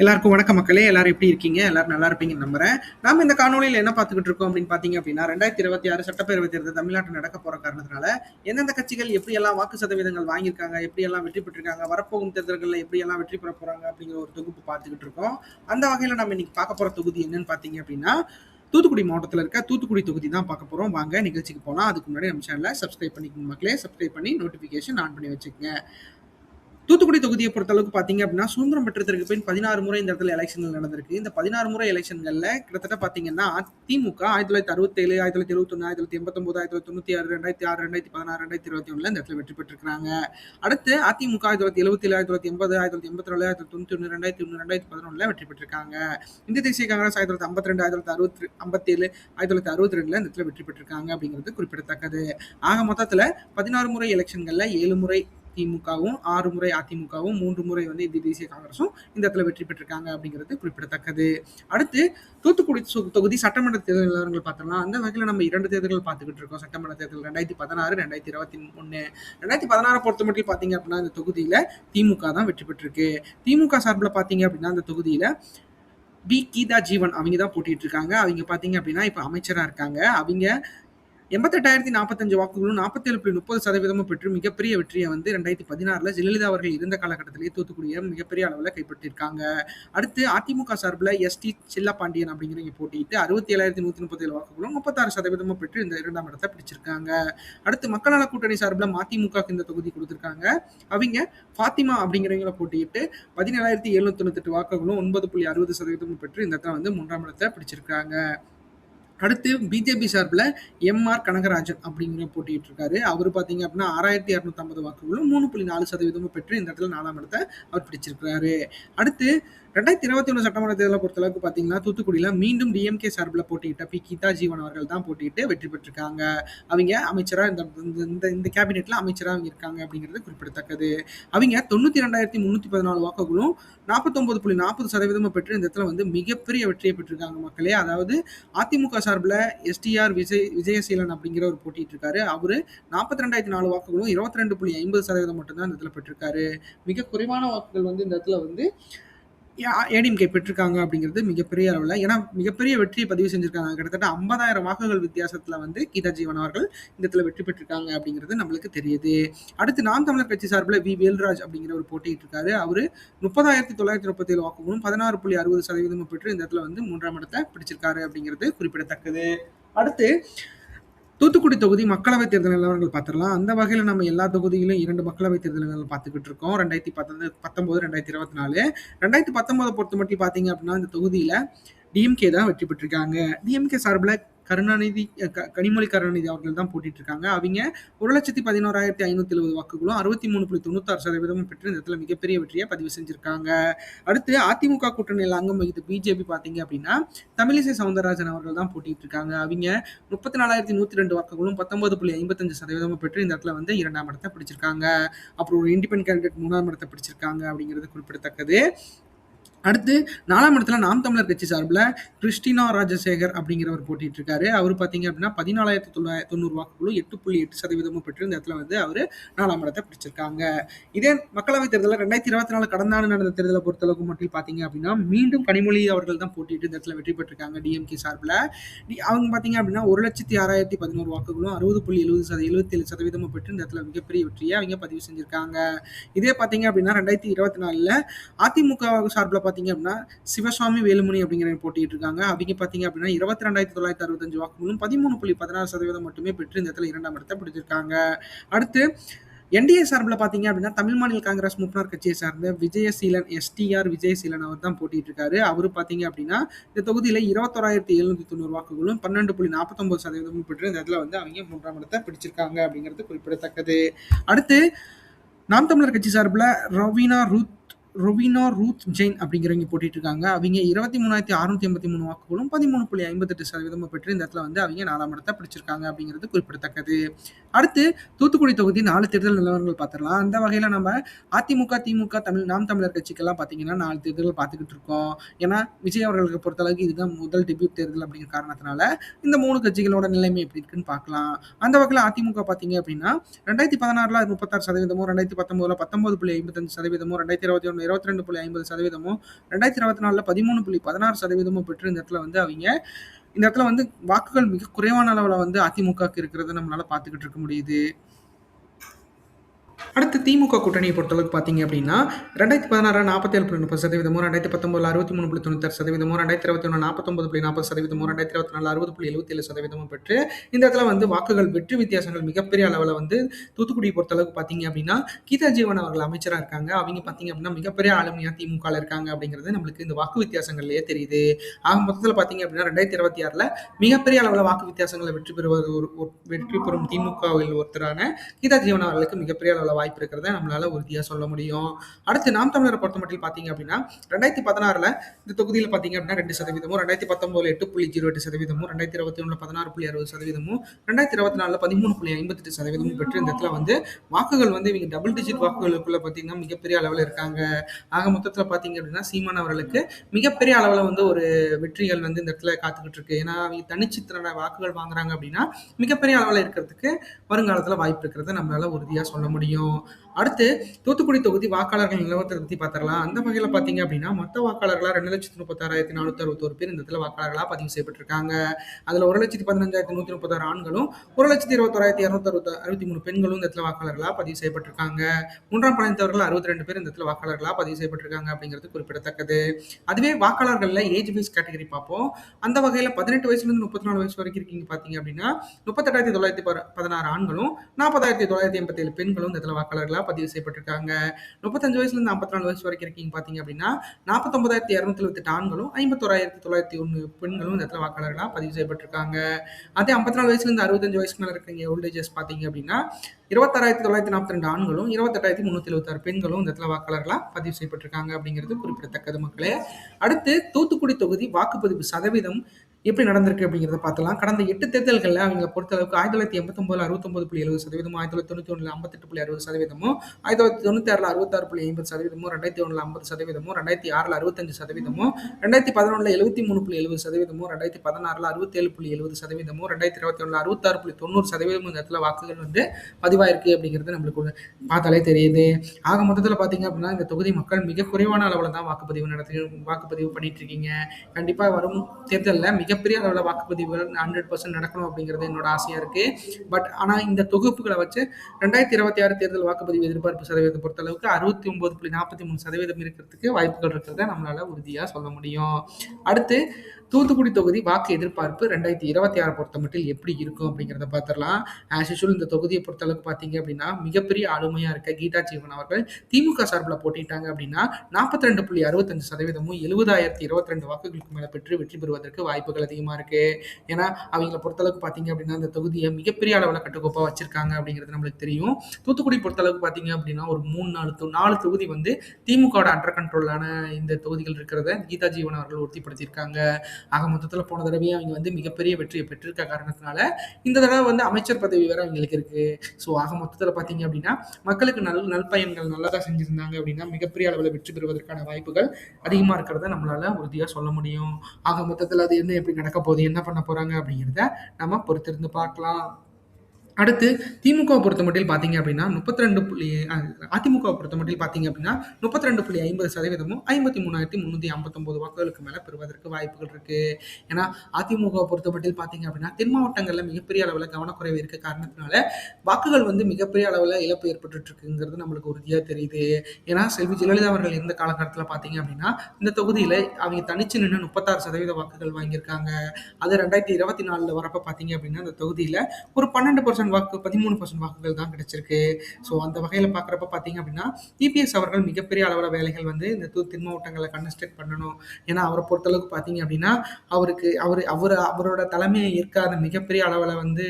எல்லாருக்கும் வணக்க மக்களே. எல்லாரும் எப்படி இருக்கீங்க? எல்லாரும் நல்லா இருப்பீங்கன்னு நம்புறேன். நாம இந்த காணொலியில் என்ன பார்த்துக்கிட்டு இருக்கோம் அப்படின்னு பார்த்தீங்க அப்படின்னா ரெண்டாயிரத்தி இருபத்தி ஆறு சட்டப்பேரவை தேர்தல் தமிழ்நாட்டில் நடக்க போற காரணத்தினால எந்தெந்த கட்சிகள் எப்படி எல்லாம் வாக்கு சதவீதங்கள் வாங்கியிருக்காங்க எப்படி எல்லாம் வெற்றி பெற்றிருக்காங்க வரப்போகும் தேர்தல்களில் எப்படி எல்லாம் வெற்றி பெற போறாங்க அப்படிங்கிற ஒரு தொகுப்பு பார்த்துக்கிட்டு இருக்கோம். அந்த வகையில் நம்ம இன்னைக்கு பார்க்க போற தொகுதி என்னன்னு பார்த்தீங்க அப்படின்னா தூத்துக்குடி மாவட்டத்தில் இருக்க தூத்துக்குடி தொகுதி தான் பார்க்க போகிறோம் வாங்க நிகழ்ச்சிக்கு போகலாம் அதுக்கு முன்னாடி நம்ம சேனலை சப்ஸ்கிரைப் பண்ணிக்கோங்க மக்களே. சப்ஸ்கிரைப் பண்ணி நோட்டிஃபிகேஷன் ஆன் பண்ணி வச்சுக்கோங்க. தூத்துக்குடி தொகுதியை பொறுத்தளவுக்கு பார்த்தீங்க அப்படின்னா சுதந்திரம் பெற்றதற்கு பின் பதினாறு முறை இந்த இடத்துல எலெக்ஷன்கள் நடந்திருக்கு இந்த பதினாறு முறை எலெக்ஷன்களில் கிட்டத்தட்ட பார்த்தீங்கன்னா திமுக ஆயிரத்தி தொள்ளாயிரத்தி அறுபத்தேழு ஆயிரத்தி தொள்ளாயிரத்தி எழுபத்தொன்று ஆயிரத்தி தொள்ளாயிரத்தி எண்பத்தொம்பது ஆயிரத்தி தொள்ளாயிரத்தி தொண்ணூற்றி ஆறு ரெண்டாயிரத்தி ஆறு ரெண்டாயிரத்தி பதினாறு ரெண்டாயிரத்தி இருபத்தி ஒன்றில் இந்த இடத்துல வெற்றி பெற்றிருக்காங்க அடுத்து அதிமுக ஆயிரத்தி தொள்ளாயிரத்தி எழுபத்தி ஏழு ஆயிரத்தி தொள்ளாயிரத்தி எண்பது ஆயிரத்தி தொள்ளாயிரத்தி எண்பத்தி ரெண்டு ஆயிரத்தி தொண்ணூற்றி ஒன்று ரெண்டாயிரத்தி ஒன்று ரெண்டாயிரத்தி பதினொன்றில் வெற்றி பெற்றிருக்காங்க இந்திய தேசிய காங்கிரஸ் ஆயிரத்தி தொள்ளாயிரத்தி ஐம்பத்தி ரெண்டு ஆயிரத்தி தொள்ளாயிரத்தி அறுபத்தி ஐம்பத்தேழு ஆயிரத்தி தொள்ளாயிரத்தி அறுபத்தி ரெண்டில் இந்த இடத்துல வெற்றி பெற்றிருக்காங்க அப்படிங்கிறது குறிப்பிடத்தக்கது ஆக மொத்தத்தில் பதினாறு முறை எலெக்ஷன்களில் ஏழு முறை திமுகவும் ஆறு முறை அதிமுகவும் மூன்று முறை வந்து இந்திய தேசிய காங்கிரஸும் இந்த இடத்துல வெற்றி பெற்றிருக்காங்க அப்படிங்கிறது குறிப்பிடத்தக்கது. அடுத்து தூத்துக்குடி தொகுதி சட்டமன்ற தேர்தல் நிலவரங்கள் பார்த்தோம்னா அந்த வகையில் நம்ம இரண்டு தேர்தல்கள் பார்த்துக்கிட்டு இருக்கோம். சட்டமன்ற தேர்தல் ரெண்டாயிரத்தி பதினாறு ரெண்டாயிரத்தி இருபத்தி ஒன்று ரெண்டாயிரத்தி பதினாறு பொறுத்த மட்டும் பார்த்தீங்க அப்படின்னா இந்த தொகுதியில் திமுக தான் வெற்றி பெற்றிருக்கு. திமுக சார்பில் பார்த்தீங்க அப்படின்னா அந்த தொகுதியில் பி கீதா ஜீவன் அவங்க தான் போட்டிட்டு இருக்காங்க. அவங்க பார்த்தீங்க அப்படின்னா இப்போ அமைச்சராக இருக்காங்க. அவங்க எண்பத்தெட்டாயிரத்தி நாற்பத்தஞ்சு வாக்குகளும் நாற்பத்தேழு புள்ளி முப்பது சதவீதமும் பெற்று மிகப்பெரிய வெற்றியை வந்து ரெண்டாயிரத்தி பதினாறுல ஜெயலலிதா அவர்கள் இருந்த காலகட்டத்திலேயே தூத்துக்குடியை மிகப்பெரிய அளவில் கைப்பற்றியிருக்காங்க. அடுத்து அதிமுக சார்பில் எஸ்டி சில்லப்பாண்டியன் அப்படிங்கிறவங்க போட்டியிட்டு அறுபத்தி ஏழாயிரத்தி நூற்றி முப்பத்தேழு வாக்குகளும் முப்பத்தாறு சதவீதமும் பெற்று இந்த இரண்டாம் இடத்தை பிடிச்சிருக்காங்க. அடுத்து மக்கள் நல கூட்டணி சார்பில் மதிமுக இந்த தொகுதி கொடுத்துருக்காங்க. அவங்க ஃபாத்திமா அப்படிங்கிறவங்கள போட்டியிட்டு பதினேழாயிரத்தி எழுநூத்தி தொண்ணூத்தெட்டு வாக்குகளும் ஒன்பது புள்ளி அறுபது சதவீதமும் பெற்று இந்த இடத்துல வந்து மூன்றாம் இடத்தை பிடிச்சிருக்காங்க. அடுத்து பிஜேபி சார்பில் எம்ஆர் கனகராஜன் அப்படிங்கிற போட்டிட்டு இருக்காரு. அவர் பார்த்தீங்க அப்படின்னா ஆறாயிரத்தி இரநூத்தம்பது வாக்குகளும் மூணு புள்ளி நாலு சதவீதமும் பெற்று இந்த இடத்துல நாலாம் இடத்தை அவர் பிடிச்சிருக்கிறாரு. அடுத்து ரெண்டாயிரத்தி இருபத்தி ஒன்று சட்டமன்ற தேர்தலை பொறுத்தளவுக்கு பார்த்தீங்கன்னா தூத்துக்குடியில் மீண்டும் டிஎம்கே சார்பில் போட்டியிட்ட பி கீதா ஜீவன் அவர்கள் தான் போட்டியிட்டு வெற்றி பெற்றிருக்காங்க. அவங்க அமைச்சராக இந்த இந்த- இந்த இந்த கேபினெட்டில் அமைச்சராக அவங்க இருக்காங்க அப்படிங்கிறது குறிப்பிடத்தக்கது. அவங்க தொண்ணூற்றி ரெண்டாயிரத்தி முந்நூற்றி பதினாலு வாக்குகளும் நாற்பத்தொம்பது புள்ளி நாற்பது சதவீதமும் பெற்று இந்த இடத்துல வந்து மிகப்பெரிய வெற்றியை பெற்றிருக்காங்க மக்களே. அதாவது அதிமுக சார்பில் எஸ்டிஆர் விஜய் விஜயசீலன் அப்படிங்கிற ஒரு போட்டிட்டு இருக்காரு. அவரு நாற்பத்தி ரெண்டாயிரத்தி நாலு வாக்குகளும் இருபத்தி ரெண்டு புள்ளி ஐம்பது சதவீதம் மட்டும்தான் இந்த இடத்துல பெற்றிருக்காரு. மிக குறைவான வாக்குகள் வந்து இந்த இடத்துல வந்து ஏடிஎம்கே பெற்றிருக்காங்க அப்படிங்கிறது மிகப்பெரிய அளவில். ஏன்னா மிகப்பெரிய வெற்றியை பதிவு செஞ்சிருக்காங்க. கிட்டத்தட்ட ஐம்பதாயிரம் வாக்குகள் வித்தியாசத்தில் வந்து கீதா ஜீவன் அவர்கள் இந்த இடத்துல வெற்றி பெற்றிருக்காங்க அப்படிங்கிறது நம்மளுக்கு தெரியுது. அடுத்து நாம் தமிழர் கட்சி சார்பில் வி. வேல்ராஜ் அப்படிங்கிற ஒரு போட்டிட்டு இருக்காரு. அவர் முப்பதாயிரத்தி தொள்ளாயிரத்தி முப்பத்தி ஏழு வாக்குகளும் பதினாறு புள்ளி அறுபது சதவீதமும் பெற்று இந்த இடத்துல வந்து மூன்றாம் இடத்தை பிடிச்சிருக்காரு அப்படிங்கிறது குறிப்பிடத்தக்கது. அடுத்து தூத்துக்குடி தொகுதி மக்களவைத் தேர்தல் நிலவரங்கள் பார்த்துடலாம். அந்த வகையில் நம்ம எல்லா தொகுதியிலும் இரண்டு மக்களவைத் தேர்தல் நிலவரங்கள் பார்த்துக்கிட்டு இருக்கோம். ரெண்டாயிரத்தி பத்தொன்பது பத்தொம்போது ரெண்டாயிரத்தி இருபத்தி நாலு ரெண்டாயிரத்தி பத்தொம்போதை பொறுத்த மட்டும் பார்த்தீங்க அப்படின்னா இந்த தொகுதியில் டிஎம்கே தான் வெற்றி பெற்றிருக்காங்க. டிஎம்கே சார்பில் கருணாநிதி க- கனிமொழி கருணாநிதி அவர்கள் தான் போட்டிட்டு இருக்காங்க அவங்க ஒரு லட்சத்தி பதினோராயிரத்தி ஐநூத்தி எழுபது வாக்குகளும் அறுபத்தி மூணு புள்ளி தொண்ணூத்தாறு சதவீதமும் பெற்று இந்த இடத்துல மிகப்பெரிய வெற்றியை பதிவு செஞ்சிருக்காங்க. அடுத்து அதிமுக கூட்டணியில் அங்கம் வகித்த பிஜேபி பார்த்தீங்க அப்படின்னா தமிழிசை சவுந்தரராஜன் அவர்கள் தான் போட்டிட்டு இருக்காங்க அவங்க முப்பத்தி நாலாயிரத்தி நூற்றி ரெண்டு வாக்குகளும் பத்தொன்பது புள்ளி ஐம்பத்தஞ்சு சதவீதமும் பெற்று இந்த இடத்துல வந்து இரண்டாம் இடத்தை பிடிச்சிருக்காங்க. அப்புறம் ஒரு இண்டிபெண்ட் கேண்டிடேட் மூணாம் இடத்தை பிடிச்சிருக்காங்க அப்படிங்கிறது குறிப்பிடத்தக்கது. அடுத்து நாலாம் இடத்துல நாம் தமிழர் கட்சி சார்பில் கிறிஸ்டினா ராஜசேகர் அப்படிங்கிறவர் போட்டிட்டு இருக்காரு அவர் பார்த்தீங்க அப்படின்னா பதினாலாயிரத்தி தொள்ளாயிரத்தி தொண்ணூறு வாக்குகளும் எட்டு புள்ளி எட்டு சதவீதமும் பெற்று இந்த இடத்துல வந்து அவர் நாலாம் இடத்தை பிடிச்சிருக்காங்க. இதே மக்களவைத் தேர்தலில் ரெண்டாயிரத்தி இருபத்தி நாலு கடந்த ஆண்டு நடந்த தேர்தலை பொறுத்தளவுக்கு மட்டும் பார்த்தீங்க அப்படின்னா மீண்டும் கனிமொழி அவர்கள் தான் போட்டிட்டு இந்த இடத்துல வெற்றி பெற்றிருக்காங்க டிஎம்கே சார்பில். அவங்க பார்த்தீங்க அப்படின்னா ஒரு லட்சத்தி ஆறாயிரத்தி பதினோரு வாக்குகளும் அறுபது புள்ளி எழுபது சத எழுபத்தேழு சதவீதமும் பெற்று இந்த இடத்துல மிகப்பெரிய வெற்றியை அவங்க பதிவு செஞ்சிருக்காங்க. இதே பார்த்தீங்க அப்படின்னா ரெண்டாயிரத்தி இருபத்தி நாலில் அதிமுக சார்பில் பார்த்தீங்க அப்படின்னா சிவசுவாமி வேலுமணி அப்படிங்கிற போட்டிட்டு இருக்காங்க. அவங்க பார்த்தீங்க அப்படின்னா இருபத்தி ரெண்டாயிரத்தி தொள்ளாயிரத்தி அறுபத்தஞ்சு வாக்குகளும் பதிமூணு புள்ளி பதினாறு சதவீதம் மட்டுமே பெற்று இந்த இடத்துல இரண்டாம் இடத்தை பிடிச்சிருக்காங்க. அடுத்து என்டிஏ சார்பில் பார்த்தீங்க அப்படின்னா தமிழ் மாநில காங்கிரஸ் முப்பனார் கட்சியை சார்ந்த விஜயசீலன் எஸ்டிஆர் விஜயசீலன் அவர் தான் போட்டிட்டு இருக்காரு அவர் பார்த்தீங்க அப்படின்னா இந்த தொகுதியில் இருபத்தோராயிரத்தி எழுநூத்தி தொண்ணூறு வாக்குகளும் பன்னெண்டு புள்ளி நாற்பத்தொம்பது சதவீதமும் பெற்று இந்த இடத்துல வந்து அவங்க மூன்றாம் இடத்தை பிடிச்சிருக்காங்க அப்படிங்கிறது குறிப்பிடத்தக்கது. அடுத்து நாம் தமிழர் கட்சி சார்பில் Raveena Ruth Rowena Ruth Jain அப்படிங்கிறவங்க போட்டிட்டு இருக்காங்க. அவங்க இருபத்தி மூணாயிரத்தி அறுநூத்தி எண்பத்தி மூணு வாக்குகளும் பதிமூணு புள்ளி ஐம்பத்தெட்டு சதவீதமும் பெற்று இந்த இடத்துல வந்து அவங்க நாலாம் இடத்தை பிடிச்சிருக்காங்க அப்படிங்கிறது குறிப்பிடத்தக்கது. அடுத்து தூத்துக்குடி தொகுதி நாலு தேர்தல் நிலவரங்கள் பார்த்துடலாம். அந்த வகையில் நம்ம அதிமுக திமுக தமிழ் நாம் தமிழர் கட்சிக்கெல்லாம் பார்த்தீங்கன்னா நாலு தேர்தல் பார்த்துக்கிட்டு இருக்கோம். ஏன்னா விஜய் அவர்களுக்கு பொறுத்தளவுக்கு இதுதான் முதல் டெபியூட் தேர்தல் அப்படிங்கிற காரணத்தினால இந்த மூணு கட்சிகளோட நிலைமை எப்படி இருக்குன்னு பார்க்கலாம். அந்த வகையில் அதிமுக பார்த்தீங்க அப்படின்னா ரெண்டாயிரத்தி பதினாறுல முப்பத்தாறு சதவீதமும் ரெண்டாயிரத்தி பத்தொன்பதுல பத்தொன்பது புள்ளி ஐம்பத்தஞ்சு சதவீதமும் ரெண்டாயிரத்தி இருபத்தி ஒன்று ஒன்றில் இருபத்தி ரெண்டு புள்ளி ஐம்பது சதவீதமும் ரெண்டாயிரத்தி இருபத்தி நாலில் பதிமூணு புள்ளி பதினாறு சதவீதமும் பெற்று இந்த இடத்துல வந்து அவங்க இந்த இடத்துல வந்து வாக்குகள் மிக குறைவான அளவில் வந்து அதிமுகவுக்கு இருக்கிறத நம்மளால் பார்த்துக்கிட்டு இருக்க முடியுது. அடுத்து திமுக கூட்டணியை பொறுத்தளவுக்கு பார்த்தீங்க அப்படின்னா ரெண்டாயிரத்தி பதினாறு நாற்பத்தேழு புள்ளி முப்பது சதவீதமும் ரெண்டாயிரத்தி பத்தொம்பது அறுபத்தி மூணு புள்ளி தொண்ணூத்தாறு சதவீதமும் ரெண்டாயிரத்தி இருபத்தி ஒன்று நாற்பத்தொம்பது புள்ளி நாற்பது சதவீதமும் ரெண்டாயிரத்தி இருபத்தி நாலு அறுபது புள்ளி எழுபத்தேழு சதவீதமும் பெற்று இந்த இடத்துல வந்து வாக்குகள் வெற்றி வித்தியாசங்கள் மிகப்பெரிய அளவில் வந்து தூத்துக்குடியை பொறுத்தளவுக்கு பார்த்தீங்க அப்படின்னா கீதா ஜீவன் அவர்கள் அமைச்சராக இருக்காங்க. அவங்க பார்த்தீங்க அப்படின்னா மிகப்பெரிய ஆளுமையாக திமுக இருக்காங்க அப்படிங்கிறது நம்மளுக்கு இந்த வாக்கு வித்தியாசங்கள்லேயே தெரியுது. ஆக மொத்தத்தில் பார்த்தீங்க அப்படின்னா ரெண்டாயிரத்தி இருபத்தி ஆறில் மிகப்பெரிய அளவில் வாக்கு வித்தியாசங்களை வெற்றி பெறுவது ஒரு வெற்றி பெறும் திமுகவில் ஒருத்தரான கீதா ஜீவன் அவர்களுக்கு மிகப்பெரிய அளவில் வாய்ப்பு இருக்கிறத நம்மளால உறுதியாக சொல்ல முடியும். அடுத்து நாம் தமிழரை பொறுத்த மட்டும் பார்த்தீங்க அப்படின்னா ரெண்டாயிரத்தி பதினாறுல இந்த தொகுதியில் பார்த்தீங்க அப்படின்னா ரெண்டு சதவீதமும் ரெண்டாயிரத்தி பத்தொன்பதுல எட்டு புள்ளி ஜீரோ எட்டு சதவீதமும் ரெண்டாயிரத்தி இருபத்தி ஒன்றில் பதினாறு புள்ளி அறுபது சதவீதமும் ரெண்டாயிரத்தி இருபத்தி நாலில் பதிமூணு புள்ளி ஐம்பத்தெட்டு சதவீதமும் பெற்று இந்த இடத்துல வந்து வாக்குகள் வந்து இவங்க டபுள் டிஜிட் வாக்குகளுக்குள்ள பார்த்தீங்கன்னா மிகப்பெரிய அளவில் இருக்காங்க. ஆக மொத்தத்தில் பார்த்தீங்க அப்படின்னா சீமான் அவர்களுக்கு மிகப்பெரிய அளவில் வந்து ஒரு வெற்றிகள் வந்து இந்த இடத்துல காத்துக்கிட்டு இருக்கு. ஏன்னா அவங்க தனிச்சித்திர வாக்குகள் வாங்குறாங்க அப்படின்னா மிகப்பெரிய அளவில் இருக்கிறதுக்கு வருங்காலத்தில் வாய்ப்பு இருக்கிறத நம்மளால உறுதியாக சொல்ல முடியும். to அடுத்து தூத்துக்குடி தொகுதி வாக்காளர்கள் நிலவரத்தை பற்றி பார்த்துக்கலாம் அந்த வகையில் பார்த்தீங்க அப்படின்னா மொத்த வாக்காளர்களாக ரெண்டு லட்சத்தி முப்பத்தாறாயிரத்தி நானூற்றி அறுபத்தோரு பேர் இந்த இடத்துல வாக்காளர்களாக பதிவு செய்யப்பட்டிருக்காங்க. அதில் ஒரு லட்சத்தி பதினஞ்சாயிரத்தி நூற்றி முப்பத்தாறு ஆண்களும் ஒரு லட்சத்தி இருபத்தோராயிரத்தி இரநூத்தி அறுபத்தி அறுபத்தி மூணு பெண்களும் இந்த இடத்துல வாக்காளர்களாக பதிவு செய்யப்பட்டிருக்காங்க. மூன்றாம் பழனித்தவர்கள் அறுபத்தி ரெண்டு பேர் இந்த இடத்துல வாக்காளர்களாக பதிவு செய்யப்பட்டிருக்காங்க அப்படிங்கிறது குறிப்பிடத்தக்கது. அதுவே வாக்காளர்களில் ஏஜ் வைஸ் கேட்டகரி பார்ப்போம். அந்த வகையில் பதினெட்டு வயசுலேருந்து முப்பத்தி நாலு வயசு வரைக்கும் இருக்கீங்க பார்த்தீங்க அப்படின்னா முப்பத்தெட்டாயிரத்தி தொள்ளாயிரத்தி பதினாறு ஆண்களும் நாற்பதாயிரத்தி தொள்ளாயிரத்தி எண்பத்தேழு பெண்களும் இந்த இடத்துல வாக்காளர்களாக பதிவு செய்யப்பட்டிருக்காங்க. முப்பத்தஞ்சு வயசுலேருந்து ஐம்பத்தி நாலு வயசு வரைக்கும் இருக்கீங்க பார்த்தீங்க அப்படின்னா நாற்பத்தொம்பதாயிரத்தி இரநூத்தி எழுபத்தெட்டு ஆண்களும் ஐம்பத்தோராயிரத்தி தொள்ளாயிரத்தி ஒன்று பெண்களும் இந்த இடத்துல வாக்காளர்களாக பதிவு செய்யப்பட்டிருக்காங்க. அதே ஐம்பத்தி நாலு வயசுலேருந்து அறுபத்தஞ்சு வயசுக்கு மேலே இருக்கீங்க ஓல்டேஜஸ் பார்த்தீங்க அப்படின்னா இருபத்தாறாயிரத்தி தொள்ளாயிரத்தி நாற்பத்தி ரெண்டு ஆண்களும் இருபத்தெட்டாயிரத்தி முந்நூற்றி எழுபத்தாறு பெண்களும் இந்த இடத்துல வாக்காளர்களாக பதிவு செய்யப்பட்டிருக்காங்க அப்படிங்கிறது குறிப்பிடத்தக்கது மக்களே. அடுத்து தூத்துக்குடி தொகுதி வாக்குப்பதிவு சதவீதம் எப்படி நடந்திருக்கு அப்படிங்கிறத பார்த்தலாம். கடந்த எட்டு தேர்தல்களில் அவங்க பொறுத்தளவுக்கு ஆயிரத்தி தொள்ளாயிரத்தி எண்பத்தொம்பதுல அறுபத்தொம்பது புள்ளி எழுபது சதவீதமும் ஆயிரத்தி தொள்ளாயிரத்தி தொண்ணூற்றி ஒன்றில் ஐம்பத்தெட்டு புள்ளி அறுபது சதவீதமும் ஆயிரத்தி தொள்ளாயிரத்தி தொண்ணூற்றி ஆறில் அறுபத்தாறு புள்ளி ஐம்பது சதவீதமும் ரெண்டாயிரத்தி ஒன்றில் ஐம்பது சதவீதமும் ரெண்டாயிரத்தி ஆறில் அறுபத்தஞ்சு சதவீதமும் ரெண்டாயிரத்தி பதினொன்றில் எழுபத்தி மூணு புள்ளி எழுபது சதவீதமும் ரெண்டாயிரத்தி பதினாறில் அறுபத்தேழு புள்ளி எழுபது சதவீதமும் ரெண்டாயிரத்தி இருபத்தி ஒன்றில் அறுபத்தாறு புள்ளி தொண்ணூறு சதவீதமும் இந்த இடத்துல வாக்குகள் வந்து பதிவாயிருக்கு அப்படிங்கிறது நம்மளுக்கு பார்த்தாலே தெரியுது. ஆக மொத்தத்தில் பார்த்தீங்க அப்படின்னா இந்த தொகுதி மக்கள் மிக குறைவான அளவில் தான் வாக்குப்பதிவு நடத்தி வாக்குப்பதிவு பண்ணிட்டு இருக்கீங்க. கண்டிப்பாக வரும் தேர்தலில் மிகப்பெரிய அளவில் வாக்குப்பதிவுகள் ஹண்ட்ரட் பர்சன்ட் நடக்கணும் அப்படிங்கிறது என்னோட ஆசையாக இருக்குது பட் ஆனால் இந்த தொகுப்புகளை வச்சு ரெண்டாயிரத்தி இருபத்தி ஆறு தேர்தல் வாக்குப்பதிவு எதிர்பார்ப்பு சதவீதத்தை பொறுத்தளவுக்கு அறுபத்தி ஒம்பது புள்ளி நாற்பத்தி மூணு சதவீதம் இருக்கிறதுக்கு வாய்ப்புகள் இருக்கிறத நம்மளால உறுதியாக சொல்ல முடியும். அடுத்து தூத்துக்குடி தொகுதி வாக்கு எதிர்பார்ப்பு ரெண்டாயிரத்தி இருபத்தி ஆறு பொறுத்த மட்டும் எப்படி இருக்கும் அப்படிங்கிறத பார்த்துடலாம். ஆஸ் யூஷுவல் இந்த தொகுதியை பொறுத்தளவுக்கு பார்த்தீங்க அப்படின்னா மிகப்பெரிய ஆளுமையாக இருக்க கீதா ஜீவன் அவர்கள் திமுக சார்பில் போட்டிட்டாங்க அப்படின்னா நாற்பத்தி ரெண்டு புள்ளி அறுபத்தஞ்சு சதவீதமும் எழுபதாயிரத்தி இருபத்தி ரெண்டு வாக்குகளுக்கு மேலே பெற்று வெற்றி பெறுவதற்கு வாய்ப்புகள் அதிகமாக இருக்கு. ஏன்னா அவங்கள பொறுத்தளவுக்கு பார்த்தீங்க அப்படின்னா இந்த தொகுதியை மிகப்பெரிய அளவில் கட்டுக்கோப்பாக வச்சிருக்காங்க அப்படிங்கிறது நம்மளுக்கு தெரியும். தூத்துக்குடி பொறுத்தளவுக்கு பார்த்தீங்க அப்படின்னா ஒரு மூணு நாலு நாலு தொகுதி வந்து திமுகவோட அண்டர் கண்ட்ரோலான இந்த தொகுதிகள் இருக்கிறத கீதா ஜீவன் அவர்கள் உறுதிப்படுத்தியிருக்காங்க. ஆக மொத்தத்தில் போன தடவையே அவங்க வந்து மிகப்பெரிய வெற்றியை பெற்றிருக்க காரணத்தினால இந்த தடவை வந்து அமைச்சர் பதவி வேற அவங்களுக்கு இருக்கு. ஸோ ஆக மொத்தத்தில் பார்த்தீங்க அப்படின்னா மக்களுக்கு நல் நல்பயன்கள் நல்லதாக செஞ்சுருந்தாங்க அப்படின்னா மிகப்பெரிய அளவில் வெற்றி பெறுவதற்கான வாய்ப்புகள் அதிகமாக இருக்கிறத நம்மளால உறுதியாக சொல்ல முடியும். ஆக மொத்தத்தில் அது என்ன எப்படி நடக்க போகுது என்ன பண்ண போறாங்க அப்படிங்கிறத நம்ம பொறுத்திருந்து பார்க்கலாம். அடுத்து திமுக பொறுத்த மட்டும் பார்த்தீங்க அப்படின்னா முப்பத்தி ரெண்டு புள்ளி அதிமுக பொறுத்த மட்டும் பார்த்தீங்க அப்படின்னா முப்பத்தி ரெண்டு புள்ளி ஐம்பது சதவீதமும் ஐம்பத்தி மூணாயிரத்தி முந்நூற்றி ஐம்பத்தொம்போது வாக்குகளுக்கு மேலே பெறுவதற்கு வாய்ப்புகள் இருக்கு. ஏன்னா அதிமுக பொறுத்த மட்டும் பார்த்தீங்க அப்படின்னா தென் மாவட்டங்களில் மிகப்பெரிய அளவில் கவனக்குறைவு இருக்க காரணத்தினால வாக்குகள் வந்து மிகப்பெரிய அளவில் இழப்பு ஏற்பட்டுட்டு இருக்குங்கிறது நம்மளுக்கு உறுதியாக தெரியுது. ஏன்னா செல்வி ஜெயலலிதா அவர்கள் இருந்த காலகட்டத்தில் பார்த்தீங்க அப்படின்னா இந்த தொகுதியில் அவங்க தனிச்சு நின்று முப்பத்தாறு சதவீத வாக்குகள் வாங்கியிருக்காங்க. அது ரெண்டாயிரத்தி இருபத்தி நாலில் வரப்போ பார்த்தீங்க அப்படின்னா இந்த தொகுதியில் ஒரு பன்னெண்டு பர்சன்ட் வாக்கு பதிமூணு பர்சன்ட் வாக்குகள் தான் கிடைச்சிருக்கு. ஸோ அந்த வகையில் பார்க்குறப்ப பார்த்தீங்க அப்படின்னா இபிஎஸ் அவர்கள் மிகப்பெரிய அளவில் வேலைகள் வந்து இந்த தூ தென் கன்ஸ்ட்ரக்ட் பண்ணணும். ஏன்னா அவரை பொறுத்தளவுக்கு பார்த்தீங்க அப்படின்னா அவருக்கு அவர் அவர் அவரோட தலைமையை ஏற்காத மிகப்பெரிய அளவில் வந்து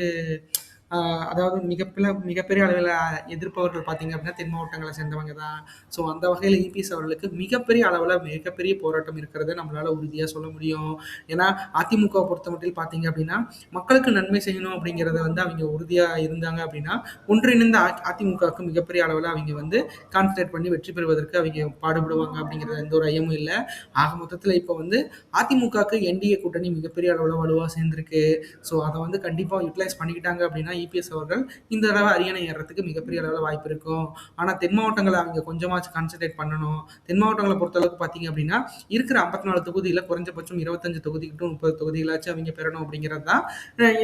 அதாவது மிகப்பில மிகப்பெரிய அளவில் எதிர்ப்பவர்கள் பார்த்தீங்க அப்படின்னா தென் மாவட்டங்களை சேர்ந்தவங்க தான். ஸோ அந்த வகையில் இபிஎஸ் அவர்களுக்கு மிகப்பெரிய அளவில் மிகப்பெரிய போராட்டம் இருக்கிறத நம்மளால் உறுதியாக சொல்ல முடியும். ஏன்னா அதிமுக பொறுத்த மட்டும் பார்த்தீங்க அப்படின்னா மக்களுக்கு நன்மை செய்யணும் அப்படிங்கிறத வந்து அவங்க உறுதியாக இருந்தாங்க அப்படின்னா ஒன்றிணைந்த அதிமுகவுக்கு மிகப்பெரிய அளவில் அவங்க வந்து கான்சன்ட்ரேட் பண்ணி வெற்றி பெறுவதற்கு அவங்க பாடுபடுவாங்க அப்படிங்கிறது எந்த ஒரு ஐயமும் இல்லை. ஆக மொத்தத்தில் இப்போ வந்து அதிமுகவுக்கு என்டிஏ கூட்டணி மிகப்பெரிய அளவில் வலுவாக சேர்ந்துருக்கு. ஸோ அதை வந்து கண்டிப்பாக யூட்டிலைஸ் பண்ணிக்கிட்டாங்க அப்படின்னா இபிஎஸ் அவர்கள் இந்த தடவை அரியணை ஏறுறதுக்கு மிகப்பெரிய அளவில் வாய்ப்பு இருக்கும். ஆனால் தென் மாவட்டங்களை அவங்க கொஞ்சமாச்சும் கான்சன்ட்ரேட் பண்ணணும். தென் மாவட்டங்களை பொறுத்தளவுக்கு பார்த்தீங்க அப்படின்னா இருக்கிற ஐம்பத்தி நாலு தொகுதியில் குறைஞ்சபட்சம் இருபத்தஞ்சு தொகுதிக்கிட்டும் முப்பது தொகுதிகளாச்சும் அவங்க பெறணும் அப்படிங்கிறது தான்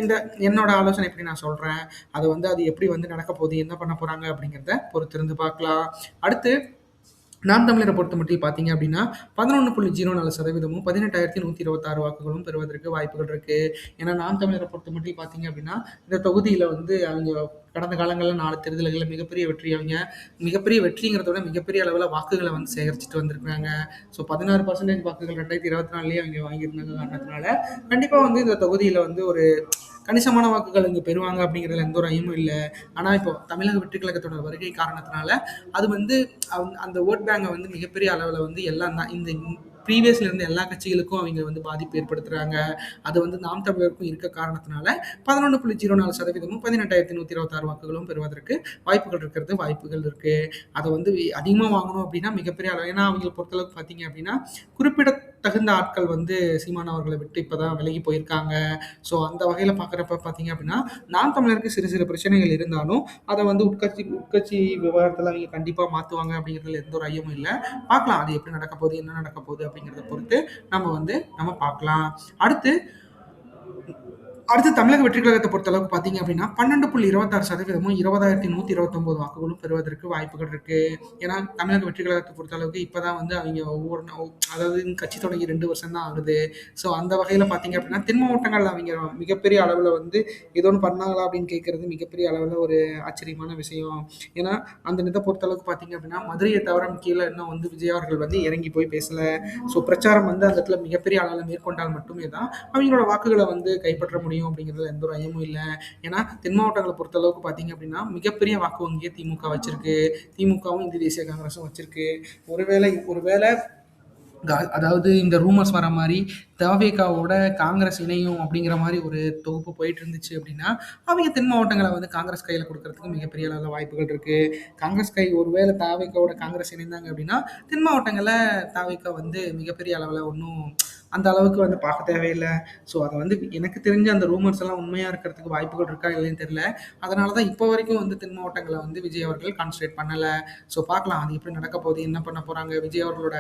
இந்த என்னோட ஆலோசனை எப்படி நான் சொல்கிறேன் அது வந்து அது எப்படி வந்து நடக்க போகுது என்ன பண்ண போகிறாங்க அப்படிங்கிறத பொறுத்திருந்து பார்க்கலாம். அடுத்து நாம் தமிழரை பொறுத்த மட்டும் பார்த்தீங்க அப்படின்னா பதினொன்று புள்ளி ஜீரோ நாலு சதவீதமும் பதினெட்டாயிரத்தி நூற்றி இருபத்தாறு வாக்குகளும் பெறுவதற்கு வாய்ப்புகள் இருக்குது ஏன்னா நாம் தமிழரை பொறுத்த மட்டும் பார்த்தீங்க அப்படின்னா இந்த தொகுதியில் வந்து அவங்க கடந்த காலங்களில் நாலு தேர்தல்களில் மிகப்பெரிய வெற்றி அவங்க மிகப்பெரிய வெற்றிங்கிறத விட மிகப்பெரிய அளவில் வாக்குகளை வந்து சேகரிச்சுட்டு வந்திருக்காங்க ஸோ பதினாறு பர்சன்டேஜ் வாக்குகள் ரெண்டாயிரத்தி இருபத்தி நாலுலேயே அவங்க வாங்கியிருந்தாங்க காரணத்தினால. கண்டிப்பாக வந்து இந்த தொகுதியில் வந்து ஒரு கணிசமான வாக்குகள் இங்கே பெறுவாங்க அப்படிங்கிறதுல எந்த ஒரு ஐயமும் இல்லை. ஆனால் இப்போ தமிழக வெற்றி கழகத்தோட வருகை காரணத்தினால அது வந்து அந்த ஓட் பேங்கை வந்து மிகப்பெரிய அளவில் வந்து எல்லாம் தான் இந்த ப்ரீவியஸ்ல இருந்த எல்லா கட்சிகளுக்கும் அவங்க வந்து பாதிப்பு ஏற்படுத்துறாங்க. அது வந்து நாம் தமிழருக்கும் இருக்க காரணத்தினால பதினொன்று புள்ளி ஜீரோ நாலு சதவீதமும் பதினெட்டாயிரத்தி நூற்றி இருபத்தாறு வாக்குகளும் பெறுவதற்கு வாய்ப்புகள் இருக்கிறது வாய்ப்புகள் இருக்கு. அதை வந்து அதிகமாக வாங்கணும் அப்படின்னா மிகப்பெரிய அளவு. ஏன்னா அவங்களை பொறுத்தளவுக்கு பார்த்தீங்க அப்படின்னா குறிப்பிட தகுந்த ஆட்கள் வந்து சீமான் அவர்களை விட்டு இப்போதான் விலகி போயிருக்காங்க. ஸோ அந்த வகையில் பார்க்குறப்ப பார்த்தீங்க அப்படின்னா நாம் தமிழருக்கு சிறு சிறு பிரச்சனைகள் இருந்தாலும் அதை வந்து உட்கட்சி உட்கட்சி விவகாரத்தில் அவங்க கண்டிப்பாக மாற்றுவாங்க அப்படிங்கிறதுல எந்த ஒரு ஐயமும் இல்லை. பார்க்கலாம் அது எப்படி நடக்க போகுது என்ன நடக்க போகுது அப்படிங்கிறத பொறுத்து நம்ம வந்து நம்ம பார்க்கலாம் அடுத்து அடுத்து தமிழக வெற்றி கழகத்தை பொறுத்தளவுக்கு பார்த்தீங்க அப்படின்னா பன்னெண்டு புள்ளி இருபத்தாறு சதவீதமும் இருபதாயிரத்தி நூற்றி இருபத்தொம்போது வாக்குகளும் பெறுவதற்கு வாய்ப்புகள் இருக்கு. ஏன்னா தமிழக வெற்றி கழகத்தை பொறுத்தளவுக்கு இப்போதான் வந்து அவங்க ஒவ்வொரு அதாவது கட்சி தொடங்கி ரெண்டு வருஷம் தான் ஆகுது. ஸோ அந்த வகையில் பார்த்தீங்க அப்படின்னா தென் மாவட்டங்களில் அவங்க மிகப்பெரிய அளவில் வந்து ஏதோ ஒன்று பண்ணாங்களா அப்படின்னு கேட்கறது மிகப்பெரிய அளவில் ஒரு ஆச்சரியமான விஷயம். ஏன்னா அந்த இதை பொறுத்தளவுக்கு பார்த்தீங்க அப்படின்னா மதுரையை தவிர கீழே இன்னும் வந்து விஜய் அவர்கள் வந்து இறங்கி போய் பேசலை. ஸோ பிரச்சாரம் வந்து அந்த இடத்துல மிகப்பெரிய அளவில் மேற்கொண்டால் மட்டுமே தான் அவங்களோட வாக்குகளை வந்து கைப்பற்ற முடியும். அப்படிங்கிறதுல எந்த ஒரு ஐயமும் இல்லை. ஏன்னா தென் மாவட்டங்களை பொறுத்தளவுக்கு பார்த்தீங்க அப்படின்னா மிகப்பெரிய வாக்கு வங்கியை திமுக வச்சிருக்கு. திமுகவும் இந்திய தேசிய காங்கிரஸும் வச்சிருக்கு. ஒருவேளை ஒருவேளை அதாவது இந்த ரூமர்ஸ் வர மாதிரி தவேகாவோட காங்கிரஸ் இணையும் அப்படிங்கிற மாதிரி ஒரு தொகுப்பு போயிட்டு இருந்துச்சு அப்படின்னா அவங்க தென் மாவட்டங்களை வந்து காங்கிரஸ் கையில் கொடுக்கறதுக்கு மிகப்பெரிய அளவில் வாய்ப்புகள் இருக்கு. காங்கிரஸ் கை ஒருவேளை தாவேக்காவோட காங்கிரஸ் இணைந்தாங்க அப்படின்னா தென் மாவட்டங்களில் தாவேக்கா வந்து மிகப்பெரிய அளவில் ஒன்றும் அந்த அளவுக்கு வந்து பார்க்க தேவையில்லை. ஸோ அதை வந்து எனக்கு தெரிஞ்ச அந்த ரூமர்ஸ் எல்லாம் உண்மையாக இருக்கிறதுக்கு வாய்ப்புகள் இருக்கா இல்லைன்னு தெரியல. அதனால தான் இப்போ வரைக்கும் வந்து தென் மாவட்டங்களை வந்து விஜய் அவர்கள் கான்சன்ட்ரேட் பண்ணலை. ஸோ பார்க்கலாம். அது எப்படி நடக்க போகுது? என்ன பண்ண போகிறாங்க விஜய் அவர்களோட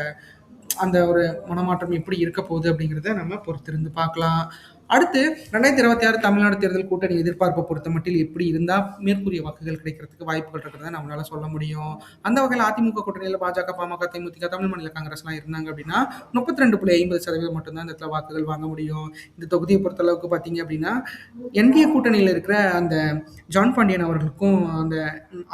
அந்த ஒரு மனமாற்றம் எப்படி இருக்க போகுது அப்படிங்கிறத நம்ம பொறுத்திருந்து பார்க்கலாம். அடுத்து ரெண்டாயிரத்தி இருபத்தி ஆறு தமிழ்நாடு தேர்தல் கூட்டணி எதிர்பார்ப்பை பொறுத்த மட்டில் எப்படி இருந்தால் மேற்கூறிய வாக்குகள் கிடைக்கிறதுக்கு வாய்ப்புகள் இருக்கிறத நம்மளால சொல்ல முடியும். அந்த வகையில் அதிமுக கூட்டணியில் பாஜக பாமக தேமுதிக தமிழ் மாநில காங்கிரஸ்லாம் இருந்தாங்க அப்படின்னா முப்பத்தி ரெண்டு புள்ளி ஐம்பது சதவீதம் மட்டும்தான் இந்த இடத்துல வாக்குகள் வாங்க முடியும். இந்த தொகுதியை பொறுத்தளவுக்கு பார்த்தீங்க அப்படின்னா என்டிஏ கூட்டணியில் இருக்கிற அந்த ஜான் பாண்டியன் அவர்களுக்கும் அந்த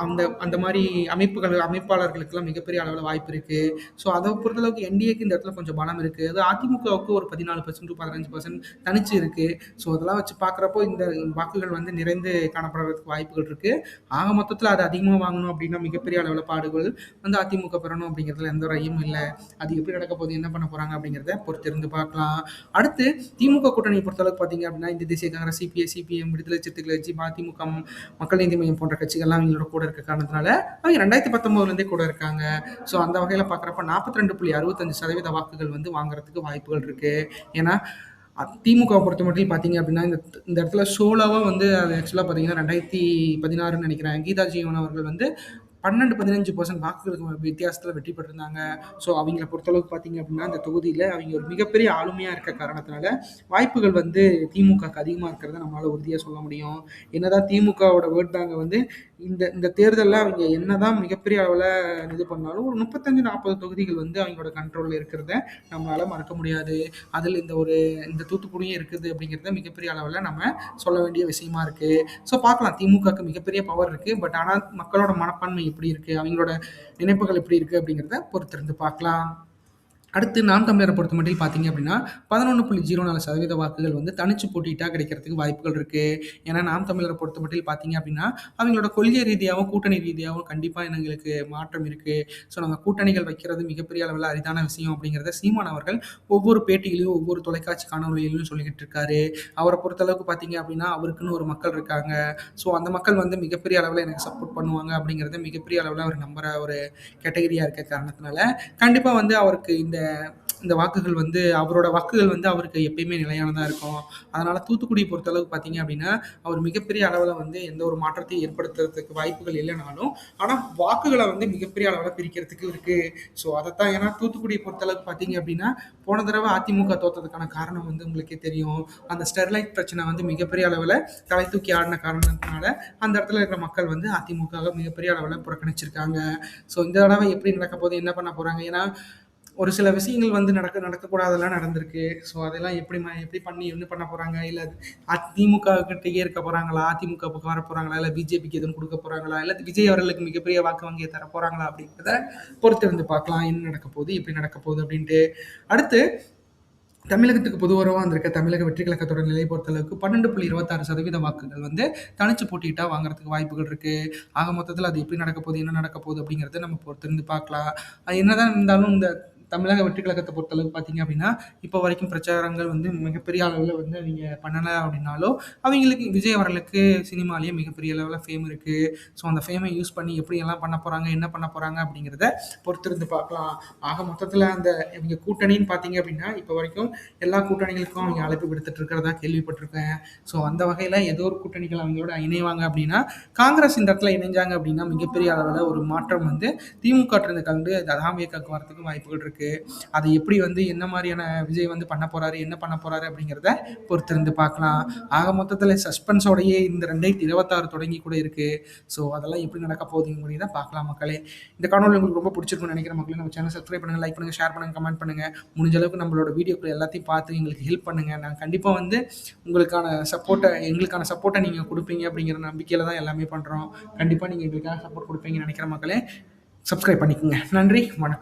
அந்த அந்த மாதிரி அமைப்புகள் அமைப்பாளர்களுக்கெல்லாம் மிகப்பெரிய அளவில் வாய்ப்பு இருக்குது ஸோ அதை பொறுத்தளவுக்கு என்டிஏக்கு இந்த இடத்துல கொஞ்சம் பலம் இருக்குது அது அதிமுகவுக்கு ஒரு பதினாலு பர்சன்ட் பதினஞ்சு பர்சன்ட் தனிச்சு இருக்கு. ஸோ அதெல்லாம் வச்சு பார்க்குறப்போ இந்த வாக்குகள் வந்து நிறைந்து காணப்படுறதுக்கு வாய்ப்புகள் இருக்கு. ஆக மொத்தத்தில் அது அதிகமாக வாங்கணும் அப்படின்னா மிகப்பெரிய அளவில் பாடுகள் வந்து அதிமுக பெறணும் அப்படிங்கிறதுல எந்த ஒரு ஐயமும் இல்லை. அது எப்படி நடக்க போகுது என்ன பண்ண போறாங்க அப்படிங்கிறத பொறுத்திருந்து பார்க்கலாம். அடுத்து திமுக கூட்டணி பொறுத்தளவுக்கு பார்த்தீங்க அப்படின்னா இந்த தேசிய காங்கிரஸ் சிபிஐ சிபிஎம் விடுதலை சிறுத்தைகள் கட்சி மதிமுக மக்கள் நீதி மையம் போன்ற கட்சிகள்லாம் அவங்களோட கூட இருக்க காரணத்தினால அவங்க ரெண்டாயிரத்தி பத்தொம்போதுலேருந்தே கூட இருக்காங்க. ஸோ அந்த வகையில் பார்க்குறப்ப நாற்பத்தி ரெண்டு புள்ளி அறுபத்தஞ்சு சதவீத வாக்குகள் வந்து வாங்குறதுக்கு வாய்ப்புகள் இருக்கு. ஏன்னா திமுகவை பொறுத்த மட்டும் பார்த்தீங்க அப்படின்னா இந்த இந்த இடத்துல சோலோவாக வந்து அது ஆக்சுவலாக பார்த்தீங்கன்னா ரெண்டாயிரத்தி பதினாறுன்னு நினைக்கிறேன். கீதா ஜீவன் அவர்கள் வந்து பன்னெண்டு பதினஞ்சு பர்சன்ட் வாக்குகளுக்கு வித்தியாசத்தில் வெற்றி பெற்றிருந்தாங்க. ஸோ அவங்கள பொறுத்தளவுக்கு பார்த்தீங்க அப்படின்னா இந்த தொகுதியில் அவங்க ஒரு மிகப்பெரிய ஆளுமையாக இருக்க காரணத்தினால வாய்ப்புகள் வந்து திமுகக்கு அதிகமாக இருக்கிறத நம்மளால் உறுதியாக சொல்ல முடியும். என்னதான் திமுகவோட வேர்ட் பேங்கை வந்து இந்த இந்த தேர்தலில் அவங்க என்னதான் மிகப்பெரிய அளவில் இது பண்ணாலும் ஒரு முப்பத்தஞ்சு நாற்பது தொகுதிகள் வந்து அவங்களோட கண்ட்ரோலில் இருக்கிறத நம்மளால் மறக்க முடியாது. அதில் இந்த ஒரு இந்த தூத்துக்குடியும் இருக்குது அப்படிங்கிறத மிகப்பெரிய அளவில் நம்ம சொல்ல வேண்டிய விஷயமா இருக்குது ஸோ பார்க்கலாம். திமுகக்கு மிகப்பெரிய பவர் இருக்குது பட் ஆனால் மக்களோட மனப்பான்மை எப்படி இருக்குது அவங்களோட நினைப்புகள் எப்படி இருக்குது அப்படிங்கிறத பொறுத்திருந்து பார்க்கலாம். அடுத்து நாம் தமிழரை பொறுத்த மட்டும் பார்த்தீங்க அப்படின்னா பதினொன்று புள்ளி ஜீரோ நாலு சதவீத வாக்குகள் வந்து தனிச்சு போட்டிட்டாக கிடைக்கிறதுக்கு வாய்ப்புகள் இருக்குது ஏன்னா நாம் தமிழரை பொறுத்த மட்டும் பார்த்தீங்க அப்படின்னா அவங்களோட கொள்கை ரீதியாகவும் கூட்டணி ரீதியாகவும் கண்டிப்பாக எங்களுக்கு மாற்றம் இருக்குது ஸோ நாங்கள் கூட்டணிகள் வைக்கிறது மிகப்பெரிய அளவில் அரிதான விஷயம் அப்படிங்கிறத சீமான் அவர்கள் ஒவ்வொரு பேட்டியிலையும் ஒவ்வொரு தொலைக்காட்சி காணொலியிலையும் சொல்லிக்கிட்டு இருக்காரு. அவரை பொறுத்தளவுக்கு பார்த்தீங்க அப்படின்னா அவருக்குன்னு ஒரு மக்கள் இருக்காங்க. ஸோ அந்த மக்கள் வந்து மிகப்பெரிய அளவில் எனக்கு சப்போர்ட் பண்ணுவாங்க அப்படிங்கிறத மிகப்பெரிய அளவில் அவர் நம்புற ஒரு கேட்டகரியாக இருக்க காரணத்தினால கண்டிப்பாக வந்து அவருக்கு இந்த இந்த வாக்குகள் வந்து அவரோட வாக்குகள் வந்து அவருக்கு எப்பயுமே நிலையானதாக இருக்கும். அதனால் தூத்துக்குடி பொறுத்தளவுக்கு பார்த்தீங்க அப்படின்னா அவர் மிகப்பெரிய அளவில் வந்து எந்த ஒரு மாற்றத்தையும் ஏற்படுத்துறதுக்கு வாய்ப்புகள் இல்லைனாலும் ஆனால் வாக்குகளை வந்து மிகப்பெரிய அளவில் பிரிக்கிறதுக்கு இருக்குது ஸோ அதைத்தான் ஏன்னா தூத்துக்குடி பொறுத்தளவுக்கு பார்த்தீங்க அப்படின்னா போன தடவை அதிமுக தோத்ததுக்கான காரணம் வந்து உங்களுக்கே தெரியும். அந்த ஸ்டெர்லைட் பிரச்சனை வந்து மிகப்பெரிய அளவில் தலை தூக்கி ஆடின காரணத்தினால அந்த இடத்துல இருக்கிற மக்கள் வந்து அதிமுக மிகப்பெரிய அளவில் புறக்கணிச்சிருக்காங்க. ஸோ இந்த தடவை எப்படி நடக்க போது என்ன பண்ண போகிறாங்க ஏன்னா ஒரு சில விஷயங்கள் வந்து நடக்க நடக்கக்கூடாதெல்லாம் நடந்திருக்கு. ஸோ அதெல்லாம் எப்படி ம எப்படி பண்ணி என்ன பண்ண போகிறாங்க இல்லை அதிமுக கிட்டேயே இருக்க போகிறாங்களா அதிமுக பக்கம் வர போகிறாங்களா இல்லை பிஜேபிக்கு எதுவும் கொடுக்க போகிறாங்களா இல்லை விஜய் அவர்களுக்கு மிகப்பெரிய வாக்கு வங்கியை தர போகிறாங்களா அப்படிங்கிறத பொறுத்து இருந்து பார்க்கலாம். என்ன நடக்க போகுது? எப்படி நடக்க போகுது? அப்படின்ட்டு. அடுத்து தமிழகத்துக்கு பொதுவாக வந்திருக்க தமிழக வெற்றி கழகத்தோட நிலை பொறுத்தளவுக்கு பன்னெண்டு புள்ளி இருபத்தாறு சதவீத வாக்குகள் வந்து தனிச்சு போட்டிட்டா வாங்குறதுக்கு வாய்ப்புகள் இருக்கு. ஆக மொத்தத்தில் அது எப்படி நடக்க போகுது? என்ன நடக்க போகுது? அப்படிங்கிறத நம்ம பொறுத்திருந்து பார்க்கலாம். அது என்னதான் இருந்தாலும் இந்த தமிழக வெற்றி கழகத்தை பொறுத்தளவுக்கு பார்த்தீங்க அப்படின்னா இப்போ வரைக்கும் பிரச்சாரங்கள் வந்து மிகப்பெரிய அளவில் வந்து அவங்க பண்ணலை அப்படின்னாலும் அவங்களுக்கு விஜய் அவர்களுக்கு சினிமாலேயே மிகப்பெரிய அளவில் ஃபேம் இருக்குது ஸோ அந்த ஃபேமை யூஸ் பண்ணி எப்படி எல்லாம் பண்ண போகிறாங்க என்ன பண்ண போகிறாங்க அப்படிங்கிறத பொறுத்திருந்து பார்க்கலாம். ஆக மொத்தத்தில் அந்த இவங்க கூட்டணின்னு பார்த்தீங்க அப்படின்னா இப்போ வரைக்கும் எல்லா கூட்டணிகளுக்கும் அவங்க அழைப்பு விடுத்துட்டு இருக்கிறதா கேள்விப்பட்டிருக்கேன். ஸோ அந்த வகையில் ஏதோ ஒரு கூட்டணிகள் அவங்களோட இணைவாங்க அப்படின்னா காங்கிரஸ் இந்த இடத்துல இணைஞ்சாங்க அப்படின்னா மிகப்பெரிய அளவில் ஒரு மாற்றம் வந்து திமுக கலந்து கண்டு தாமியக்காக்கு வரதுக்கு வாய்ப்புகள் இருக்குது இருக்கு. அதை எப்படி வந்து என்ன மாதிரியான விஜய் வந்து பண்ண போகிறாரு என்ன பண்ண போகிறாரு அப்படிங்கிறத பொறுத்திருந்து பார்க்கலாம். ஆக மொத்தத்தில் சஸ்பென்ஸோடையே இந்த ரெண்டாயிரத்தி இருபத்தாறு தொடங்கி கூட இருக்குது ஸோ அதெல்லாம் எப்படி நடக்க போகுதுங்க பார்க்கலாம் மக்களே. இந்த காணொலி உங்களுக்கு ரொம்ப பிடிச்சிருக்கும்னு நினைக்கிற மக்களே. நம்ம சேனல் சப்ஸ்கிரைப் பண்ணுங்க லைக் பண்ணுங்க ஷேர் பண்ணுங்கள் கமெண்ட் பண்ணுங்கள் முடிஞ்ச அளவுக்கு நம்மளோட வீடியோக்கள் எல்லாத்தையும் பார்த்து எங்களுக்கு ஹெல்ப் பண்ணுங்கள் நான் கண்டிப்பாக வந்து உங்களுக்கான சப்போர்ட்டை எங்களுக்கான சப்போர்ட்டை நீங்கள் கொடுப்பீங்க அப்படிங்கிற நம்பிக்கையில் தான் எல்லாமே பண்ணுறோம் கண்டிப்பாக நீங்கள் எங்களுக்காக சப்போர்ட் கொடுப்பீங்கன்னு நினைக்கிற மக்களே. சப்ஸ்கிரைப் பண்ணிக்கோங்க. நன்றி வணக்கம்.